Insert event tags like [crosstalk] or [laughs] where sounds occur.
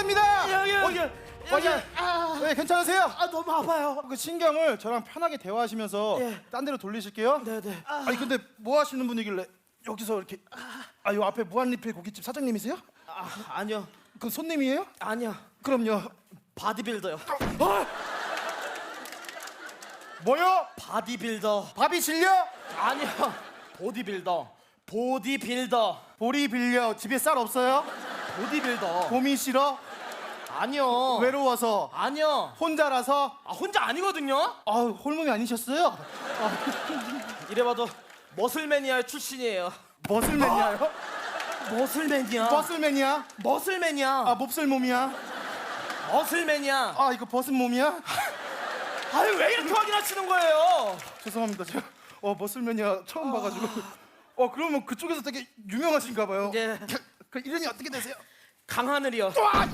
됩니다. 여기 여기 어, 여기 어, 아, 네, 괜찮으세요? 아 너무 아파요. 그 신경을 저랑 편하게 대화하시면서 예. 딴 데로 돌리실게요. 네네. 아, 아니 근데 뭐 하시는 분이길래 여기서 이렇게 아 요 앞에 무한리필 고깃집 사장님이세요? 아 아니요 그 손님이에요? 아니요 그럼요. 바디빌더요. 뭐요? 바디빌더 밥이 질려? 아니요 보디빌더 보디빌더 보리 빌려 집에 쌀 없어요? 보디빌더 봄이 싫어? 아니요 외로워서 아니요 혼자라서 아 혼자 아니거든요. 아 홀몸이 아니셨어요? [laughs] 이래봐도 머슬매니아 출신이에요. 머슬맨이야요? 머슬매니아. 머슬맨이야? 머슬매니아. 아 몹쓸 몸이야? 머슬매니아. 아 이거 벗은 몸이야? [laughs] 아유 왜 이렇게 확인하시는 거예요? 죄송합니다 제가 어 머슬맨이야 처음 봐가지고 어 그러면 그쪽에서 되게 유명하신가 봐요 예. 그 이름이 어떻게 되세요? 강하늘이요. 아,